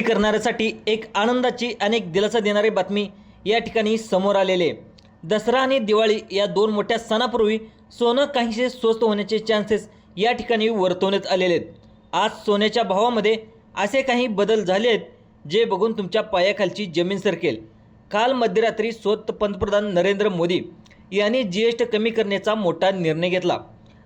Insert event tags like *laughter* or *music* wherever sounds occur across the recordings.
करणाऱ्यासाठी एक आनंदाची आणि एक दिलासा देणारी बातमी या ठिकाणी समोर आलेले दसरा आणि दिवाळी या दोन मोठ्या सणापूर्वी सोनं काहीसे स्वस्त होण्याचे चान्सेस या ठिकाणी वर्तवण्यात आलेले आहेत. आज सोन्याच्या भावामध्ये असे काही बदल झाले आहेत जे बघून तुमच्या पायाखालची जमीन सरकेल. काल मध्यरात्री स्वत पंतप्रधान नरेंद्र मोदी यांनी जी एस टी कमी करण्याचा मोठा निर्णय घेतला.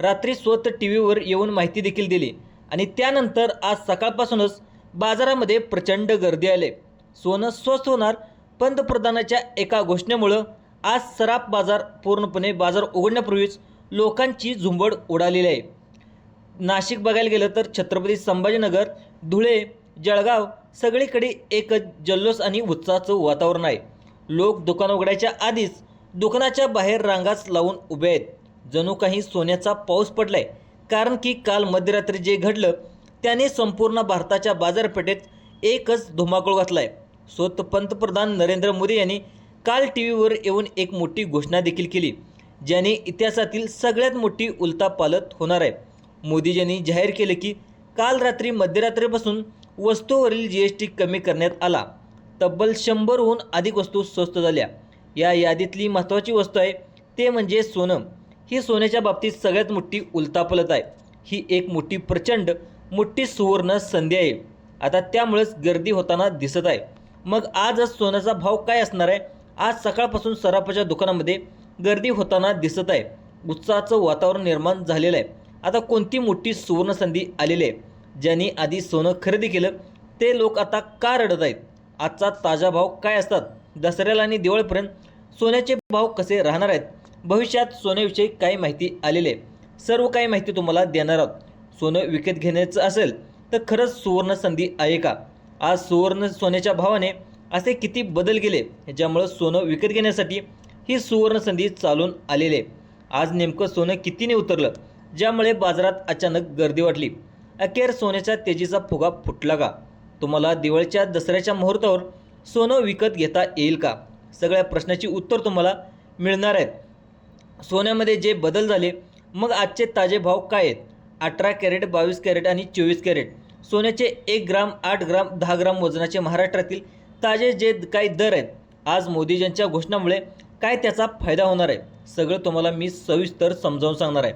रात्री स्वत टी व्हीवर येऊन माहिती देखील दिली आणि त्यानंतर आज सकाळपासूनच बाजारामध्ये प्रचंड गर्दी आले. सोनं स्वस्त होणार पंतप्रधानाच्या एका घोषणेमुळं आज सराफ बाजार पूर्णपणे बाजार उघडण्यापूर्वीच लोकांची झुंबड उडालेली आहे. नाशिक बघायला गेलं तर छत्रपती संभाजीनगर धुळे जळगाव सगळीकडे एकच जल्लोष आणि उत्साहाचं वातावरण आहे. लोक दुकान उघडायच्या आधीच दुकानाच्या बाहेर रांगाच लावून उभे आहेत. जणू काही सोन्याचा पाऊस पडलाय. कारण की काल मध्यरात्री जे घडलं त्याने संपूर्ण भारताच्या बाजारपेठेत एकच धुमाकूळ घातलाय. स्वतः पंतप्रधान नरेंद्र मोदी यांनी काल टी व्हीवर येऊन एक मोठी घोषणा देखील केली ज्याने इतिहासातील सगळ्यात मोठी उलतापालत होणार आहे. मोदीजींनी जाहीर केले की काल रात्री मध्यरात्रीपासून वस्तूवरील जी एस टी कमी करण्यात आला. तब्बल शंभरहून अधिक वस्तू स्वस्त झाल्या. या यादीतली महत्त्वाची वस्तू आहे ते म्हणजे सोनं. ही सोन्याच्या बाबतीत सगळ्यात मोठी उलतापलत आहे. ही एक मोठी प्रचंड मोठी सुवर्ण संधी आहे आता त्यामुळेच गर्दी होताना दिसत आहे. मग आजच सोन्याचा भाव काय असणार आहे? आज सकाळपासून सराफाच्या दुकानामध्ये गर्दी होताना दिसत आहे. उत्साहाचं वातावरण निर्माण झालेलं आहे. आता कोणती मोठी सुवर्ण संधी आलेली आहे? ज्यांनी आधी सोनं खरेदी केलं ते लोक आता का रडत आहेत? आजचा ताजा भाव काय असतात? दसऱ्याला आणि दिवाळीपर्यंत सोन्याचे भाव कसे राहणार आहेत? भविष्यात सोन्याविषयी काही माहिती आलेली आहे. सर्व काही माहिती तुम्हाला देणार आहोत. सोनं विकत घेण्याचं असेल तर खरंच सुवर्ण संधी आहे का? आज सुवर्ण सोन्याच्या भावाने असे किती बदल गेले ज्यामुळं सोनं विकत घेण्यासाठी ही सुवर्ण संधी चालून आलेली आहे. आज नेमकं सोनं कितीने उतरलं ज्यामुळे बाजारात अचानक गर्दी वाटली? अखेर सोन्याच्या तेजीचा फुगा फुटला का? तुम्हाला दिवाळीच्या दसऱ्याच्या मुहूर्तावर सोनं विकत घेता येईल का? सगळ्या प्रश्नाची उत्तर तुम्हाला मिळणार आहेत सोन्यामध्ये जे बदल झाले मग आजचे ताजे भाव काय आहेत? अठरा कॅरेट बावीस कॅरेट आणि चोवीस कॅरेट. सोन्याचे एक ग्राम आठ ग्राम दहा ग्राम वजनाचे महाराष्ट्रातील ताजे जे काही दर आहेत आज मोदीजींच्या घोषणामुळे काय त्याचा फायदा होणार आहे सगळं तुम्हाला मी सविस्तर समजावून सांगणार आहे.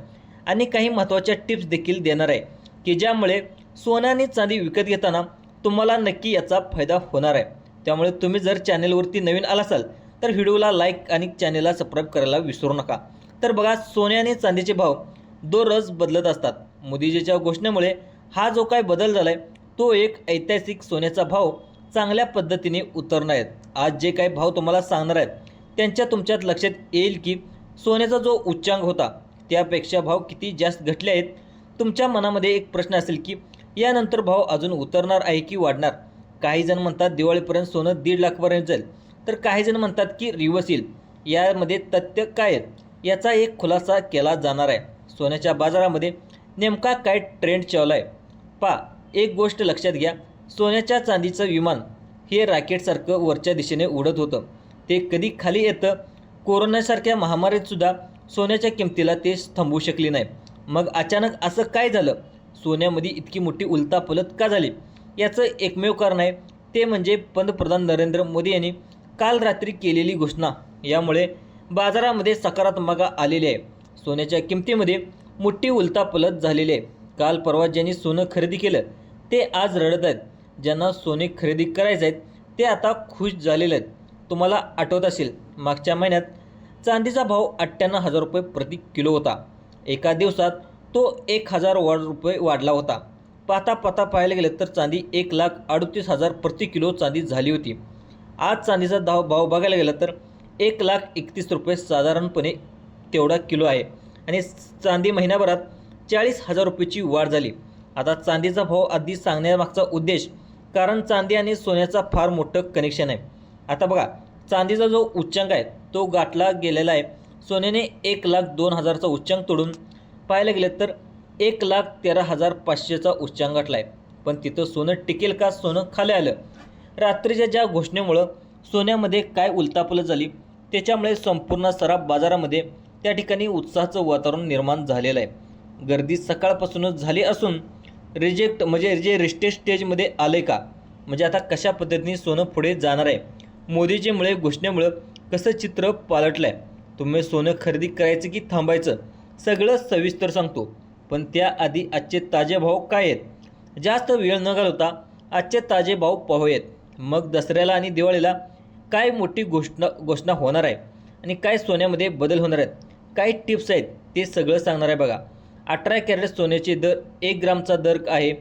आणि काही महत्त्वाच्या टिप्स देखील देणार आहे की ज्यामुळे सोनं आणि चांदी विकत घेताना तुम्हाला नक्की याचा फायदा होणार आहे. त्यामुळे तुम्ही जर चॅनेलवरती नवीन आला असाल तर व्हिडिओला लाईक आणि चॅनेलला सबस्क्राईब करायला विसरू नका. तर बघा सोने आणि चांदीचे भाव दररोज बदलत असतात. मोदीजीच्या घोषणेमुळे हा जो काय बदल झाला आहे तो एक ऐतिहासिक सोन्याचा भाव चांगल्या पद्धतीने उतरणार आहेत. आज जे काही भाव तुम्हाला सांगणार आहेत त्यांच्या तुमच्यात लक्षात येईल की सोन्याचा जो उच्चांक होता त्यापेक्षा भाव किती जास्त घटले आहेत? तुमच्या मनामध्ये एक प्रश्न असेल की यानंतर भाव अजून उतरणार आहे की वाढणार? काही जण म्हणतात दिवाळीपर्यंत सोनं दीड लाखपर्यंत जाईल. तर काही जण म्हणतात की रिवर्स येईल. यामध्ये तथ्य काय आहेत? याचा एक खुलासा केला जाणार आहे. सोन्याच्या बाजारामध्ये नेमका काय ट्रेंड चालू आहे पा एक गोष्ट लक्षात घ्या. सोन्याच्या चांदीचं विमान हे रॅकेटसारखं वरच्या दिशेने उडत होतं. ते कधी खाली येतं? कोरोनासारख्या महामारीतसुद्धा सोन्याच्या किमतीला ते थांबवू शकले नाही. मग अचानक असं काय झालं? सोन्यामध्ये इतकी मोठी उलतापलत का झाली? याचं एकमेव कारण आहे ते म्हणजे पंतप्रधान नरेंद्र मोदी यांनी काल रात्री केलेली घोषणा. यामुळे बाजारामध्ये सकारात्मक आलेली आहे. सोन्याच्या किमतीमध्ये मोठी उलतापलत झालेली. आहे काल परवा ज्यांनी सोनं खरेदी केलं ते आज रडत आहेत. ज्यांना सोने खरेदी करायचे आहेत ते आता खुश झालेले आहेत. तुम्हाला आठवत असेल मागच्या महिन्यात चांदीचा भाव अठ्ठ्याण्णव हजार रुपये प्रति किलो होता. एका दिवसात तो एक हजार वाढ रुपये वाढला होता. पाहता पाहता पाहायला गेलं तर चांदी एक लाख अडतीस हजार प्रति किलो चांदी झाली होती. आज चांदीचा धाव भाव बघायला गेला तर एक लाख एकतीस रुपये साधारणपणे तेवढा किलो आहे. आणि चांदी महिन्याभरात चाळीस हजार रुपयेची वाढ झाली. आता चांदीचा भाव आधी सांगण्यामागचा उद्देश कारण चांदी आणि सोन्याचा फार मोठं कनेक्शन आहे. आता बघा चांदीचा जो उच्चांक आहे तो गाठला गेलेला आहे. सोन्याने एक लाख दोन हजारचा उच्चांक तोडून पाहायला गेलं तर एक लाख तेरा हजार पाचशेचा उच्चांक गाठला आहे. पण तिथं सोनं टिकेल का? सोनं खाली आलं. रात्रीच्या ज्या घोषणेमुळं सोन्यामध्ये काय उलतापलत झाली त्याच्यामुळे संपूर्ण सराफ बाजारामध्ये त्या ठिकाणी उत्साहाचं वातावरण निर्माण झालेलं आहे. गर्दी सकाळपासूनच झाली असून रिजेक्ट म्हणजे जे रिस्टेट स्टेजमध्ये आले का? म्हणजे आता कशा पद्धतीने सोनं पुढे जाणार आहे? मोदीजीमुळे घोषणेमुळं कसं चित्र पालटलं आहे तुम्ही सोनं खरेदी करायचं की थांबायचं? सगळं सविस्तर सांगतो. पण त्याआधी आजचे ताजे भाव काय आहेत? जास्त वेळ न घालवता आजचे ताजे भाव पाहूयात. मग दसऱ्याला आणि दिवाळीला काय मोठी घोषणा घोषणा होणार आहे? आणि काय सोन्यामध्ये बदल होणार आहेत? काय टिप्स आहेत ते सगळं सांगणार आहे बघा. अठरा कॅरेट सोन्याचे दर एक ग्रामचा दर आहे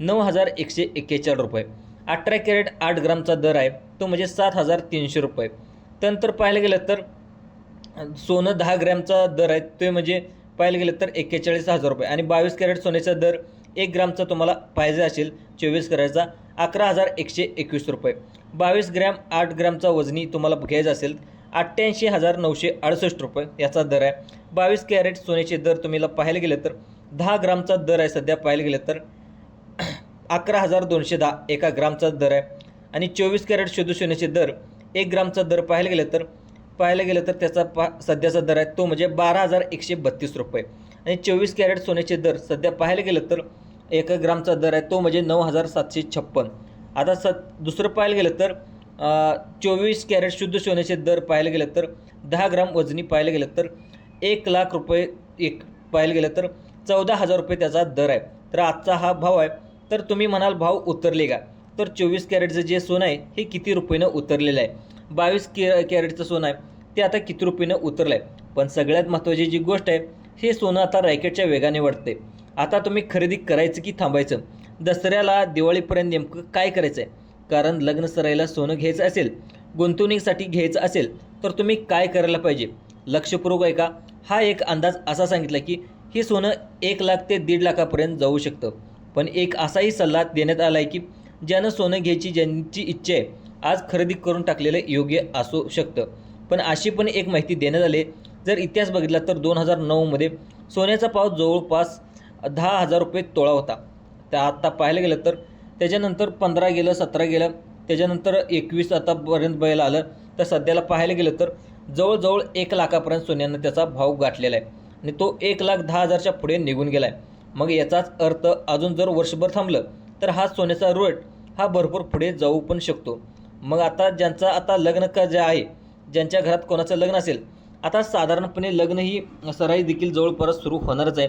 नऊ हजार एकशे एक्केचाळीस रुपये. अठरा कॅरेट आठ ग्रामचा दर आहे तो म्हणजे सात हजार तीनशे रुपये. त्यानंतर पाहायला गेलं तर सोनं दहा ग्रॅमचा दर आहे ते म्हणजे पाहायला गेलं तर एक्केचाळीस हजार रुपये. आणि बावीस कॅरेट सोन्याचा दर एक ग्रामचा तुम्हाला पाहिजे असेल चोवीस कॅरेटचा अकरा हजार एकशे एकवीस रुपये. बावीस ग्रॅम आठ ग्रामचा वजनी तुम्हाला घ्यायचा असेल अठ्ठ्याऐंशी हजार नऊशे अडुसष्ट रुपये याचा दर आहे. बावीस कॅरेट सोन्याचे दर तुम्हाला पाहायला गेलं तर दहा ग्रामचा दर आहे सध्या पाहायला गेलं तर *clears throat* अकरा हजार दोनशे दहा एका ग्रामचा दर आहे. आणि चोवीस कॅरेट शोधू सोन्याचे दर एक ग्रामचा दर पाहायला गेलं तर पाहायला गेलं तर त्याचा पा सध्याचा दर आहे तो म्हणजे बारा हजार एकशे बत्तीस रुपये. आणि चोवीस कॅरेट सोन्याचे दर सध्या पाहायला गेलं तर एक ग्रामचा दर आहे तो म्हणजे नऊ हजार सातशे छप्पन. आता स दुसरं पाहायला गेलं तर चोवीस कॅरेट शुद्ध सोन्याचे दर पाहायला गेलं तर दहा ग्राम वजनी पाहायला गेलं तर एक लाख रुपये एक पाहायला गेलं तर चौदा हजार रुपये त्याचा दर आहे. तर आजचा हा भाव आहे. तर तुम्ही म्हणाल भाव उतरले का? तर चोवीस कॅरेटचं जे सोनं आहे हे किती रुपयेनं उतरलेलं आहे? बावीस के कॅरेटचं सोनं आहे ते आता किती रुपयेनं उतरलं आहे पण सगळ्यात महत्त्वाची जी गोष्ट आहे हे सोनं आता रॅकेटच्या वेगाने वाढते आता तुम्ही खरेदी करायचं की थांबायचं? दसऱ्याला दिवाळीपर्यंत नेमकं काय करायचं आहे कारण लग्न सराईला सोनं घ्यायचं असेल गुंतवणुकीसाठी घ्यायचं असेल तर तुम्ही काय करायला पाहिजे? लक्षपूर्वक आहे का हा एक अंदाज असा सांगितला की हे सोनं एक लाख ते दीड लाखापर्यंत जाऊ शकतं. पण एक असाही सल्ला देण्यात आला आहे की ज्यानं सोनं घ्यायची ज्यांची इच्छा आहे आज खरेदी करून टाकलेलं योग्य असू शकतं. पण अशी पण एक माहिती देण्यात आली. जर इतिहास बघितला तर दोन हजार नऊमध्ये सोन्याचा पाव जवळपास दहा हजार रुपये तोळा होता. त्या आत्ता पाहायला गेलं तर त्याच्यानंतर पंधरा गेलं सतरा गेलं त्याच्यानंतर एकवीस आतापर्यंत बैल आलं. तर सध्याला पाहायला गेलं तर जवळजवळ एक लाखापर्यंत सोन्यानं त्याचा भाव गाठलेला आहे. आणि तो एक लाख दहा हजारच्या पुढे निघून गेला आहे मग याचाच अर्थ अजून जर वर्षभर थांबलं तर हा सोन्याचा रेट हा भरपूर पुढे जाऊ पण शकतो. मग आता ज्यांचा आता लग्न का जे आहे ज्यांच्या घरात कोणाचं लग्न असेल आता साधारणपणे लग्न ही सराई देखील जवळपास सुरू होणारच आहे.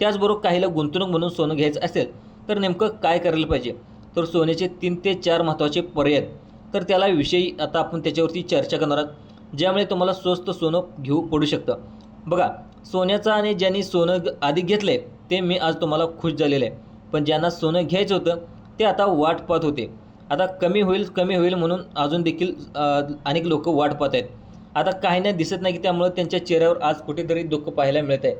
त्याचबरोबर काहीला गुंतवणूक म्हणून सोनं घ्यायचं असेल तर नेमकं काय करायला पाहिजे? तर सोन्याचे तीन ते चार महत्त्वाचे पर्याय आहेत. तर त्याला विषयी आता आपण त्याच्यावरती चर्चा करणार आहोत. ज्यामुळे तुम्हाला स्वस्त सोनं घेऊ पडू शकतं. बघा सोन्याचं आणि ज्यांनी सोनं आधी घेतलं आहे ते मी आज तुम्हाला खुश झालेलं आहे. पण ज्यांना सोनं घ्यायचं होतं ते आता वाट पाहत होते. आता कमी होईल कमी होईल म्हणून अजून देखील अनेक लोक वाट पाहत आहेत. आता काही नाही दिसत नाही की त्यामुळं त्यांच्या चेहऱ्यावर आज कुठेतरी दुःख पाहायला मिळत आहे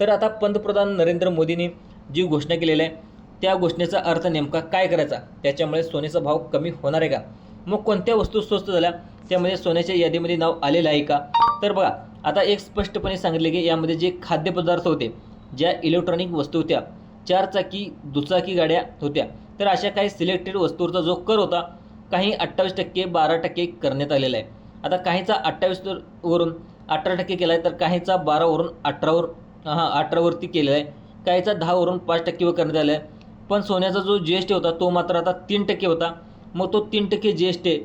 तर आता पंतप्रधान नरेंद्र मोदींनी जी घोषणा केलेली आहे त्या घोषणेचा अर्थ नेमका काय करायचा? त्याच्यामुळे सोन्याचा भाव कमी होणार आहे का? मग कोणत्या वस्तू स्वस्त झाल्या? त्यामध्ये सोन्याच्या यादीमध्ये नाव आलेलं आहे का? तर बघा आता एक स्पष्टपणे सांगितले की यामध्ये जे खाद्यपदार्थ होते ज्या इलेक्ट्रॉनिक वस्तू होत्या चारचाकी दुचाकी गाड्या होत्या तर अशा काही सिलेक्टेड वस्तूंचा जो कर होता काही अठ्ठावीस टक्के बारा टक्के करण्यात आलेला आहे. आता काहीचा अठ्ठावीस वरून अठरा टक्के केला आहे तर काहीचा बारावरून अठरावर हां अठरावरती केलेला आहे. काहीचा दहावरून पाच टक्केवर करण्यात आला आहे. पण सोन्याचा जो जी एस टी होता तो मात्र आता तीन टक्के होता. मग तो तीन टक्के जी एस टी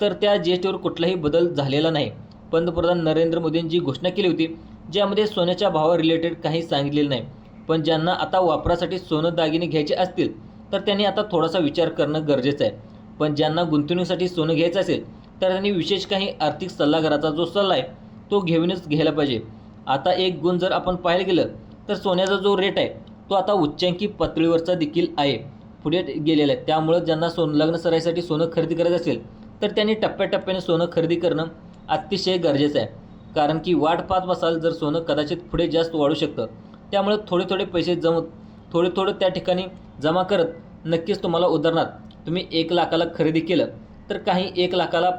तर त्या जी एस टीवर कुठलाही बदल झालेला नाही. पंतप्रधान नरेंद्र मोदींनी जी घोषणा केली होती ज्यामध्ये सोन्याच्या भावा रिलेटेड काही सांगितलेलं नाही. पण ज्यांना आता वापरासाठी सोनं दागिने घ्यायचे असतील तर त्यांनी आता थोडासा विचार करणं गरजेचं आहे. पण ज्यांना गुंतवणुकीसाठी सोनं घ्यायचं असेल तर त्यांनी विशेष काही आर्थिक सल्लागाराचा जो सल्ला आहे तो घेऊनच घ्यायला पाहिजे. आता एक गुण जर आपण पाहायला गेलं तर सोन्याचा जो रेट आहे तो आता उच्चांकी पातळीवरचा देखील आहे. पुढे गेलेला आहे. त्यामुळं ज्यांना सोन लग्न सराईसाठी सोनं खरेदी करायचं असेल तर त्यांनी टप्प्याटप्प्याने सोनं खरेदी करणं अतिशय गरजेचं आहे. कारण की वाट पाहत बसाल जर सोनं कदाचित पुढे जास्त वाढू शकतं. त्यामुळे थोडे थोडे पैसे जम थोडे थोडं त्या ठिकाणी जमा करत नक्कीच तुम्हाला उदाहरणार्थ तुम्ही एक लाखाला खरेदी केलं तर काही एक लाखाला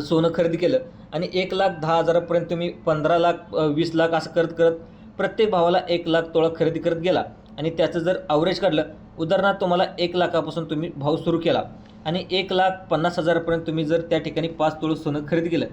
सोनं खरेदी केलं आणि एक लाख दहा हजारापर्यंत तुम्ही पंधरा लाख वीस लाख असं करत करत प्रत्येक भावाला एक लाख तोळा खरेदी करत गेला आणि त्याचं जर अवरेज काढलं उदाहरणार्थ तुम्हाला एक लाखापासून तुम्ही भाव सुरू केला आणि एक लाख पन्नास हजारापर्यंत तुम्ही जर त्या ठिकाणी पाच तोळं सोनं खरेदी केलं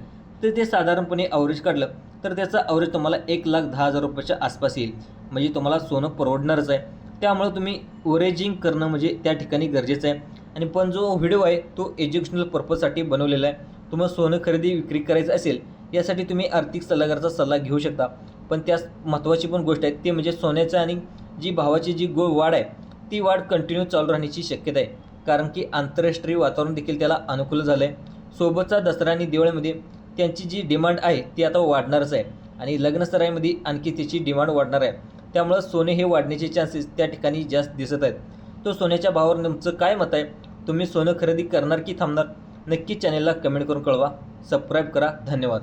तर ते साधारणपणे अवरेज काढलं तर त्याचा अवरेज तुम्हाला एक लाख दहा हजार रुपयाच्या आसपास येईल. म्हणजे तुम्हाला सोनं परवडणारच आहे. त्यामुळे तुम्ही ओरेजिंग करणं म्हणजे त्या ठिकाणी गरजेचं आहे. आणि पण जो व्हिडिओ आहे तो एज्युकेशनल पर्पजसाठी बनवलेला आहे. तुम्हाला सोनं खरेदी विक्री करायचं असेल यासाठी तुम्ही आर्थिक सल्लागाराचा सल्ला घेऊ शकता. पण त्यास महत्त्वाची पण गोष्ट आहे ते म्हणजे सोन्याचं आणि जी भावाची जी गो वाढ आहे ती वाढ कंटिन्यू चालू राहण्याची शक्यता आहे. कारण की आंतरराष्ट्रीय वातावरण देखील त्याला अनुकूल झालं आहे सोबतचा दसरा आणि दिवाळीमध्ये त्यांची जी डिमांड आहे ती आता वाढणारच आहे. आणि लग्नसराईमध्ये आणखी त्याची डिमांड वाढणार आहे. त्यामुळं सोने हे वाढण्याचे चान्सेस त्या ठिकाणी जास्त दिसत आहेत. तो सोन्याच्या भावावर तुमचं काय मत आहे? तुम्ही सोनं खरेदी करणार की थांबणार? नक्की चॅनेलला कमेंट करून कळवा. सबस्क्राईब करा. धन्यवाद.